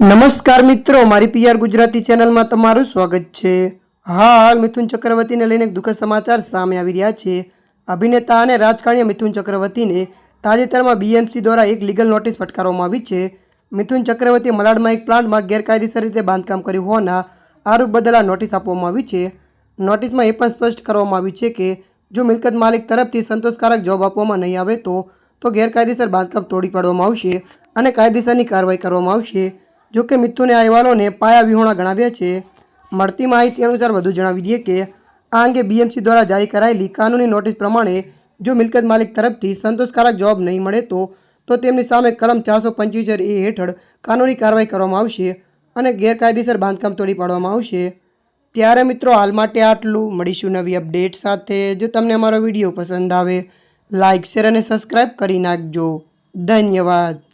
નમસ્કાર મિત્રો, મારી પીઆર ગુજરાતી ચેનલમાં તમારું સ્વાગત છે. હાલ મિથુન ચક્રવર્તીને લઈને એક દુઃખદ સમાચાર સામે આવી રહ્યા છે. અભિનેતા અને રાજકારણીય મિથુન ચક્રવર્તીને તાજેતરમાં બીએમસી દ્વારા એક લીગલ નોટિસ ફટકારવામાં આવી છે. મિથુન ચક્રવર્તી મલાડમાં એક પ્લાન્ટમાં ગેરકાયદેસર રીતે બાંધકામ કર્યું હોવાના આરોપ બદલ આ નોટિસ આપવામાં આવી છે. નોટિસમાં એ પણ સ્પષ્ટ કરવામાં આવ્યું છે કે, જો મિલકત માલિક તરફથી સંતોષકારક જવાબ આપવામાં નહીં આવે તો તો ગેરકાયદેસર બાંધકામ તોડી પાડવામાં આવશે અને કાયદેસરની કાર્યવાહી કરવામાં આવશે. જો કે મિત્રોને આ અહેવાલોને પાયા વિહોણા ગણાવ્યા છે. મળતી માહિતી અનુસાર વધુ જણાવી દઈએ કે, આ અંગે બીએમસી દ્વારા જારી કરાયેલી કાનૂની નોટિસ પ્રમાણે જો મિલકત માલિક તરફથી સંતોષકારક જવાબ નહીં મળે તો તો તેમની સામે કલમ ચારસો પંચોતેર એ હેઠળ કાનૂની કાર્યવાહી કરવામાં આવશે અને ગેરકાયદેસર બાંધકામ તોડી પાડવામાં આવશે. ત્યારે મિત્રો, હાલ માટે આટલું. મળીશું નવી અપડેટ સાથે. જો તમને અમારો વીડિયો પસંદ આવે લાઇક શેર અને સબસ્ક્રાઈબ કરી નાખજો. ધન્યવાદ.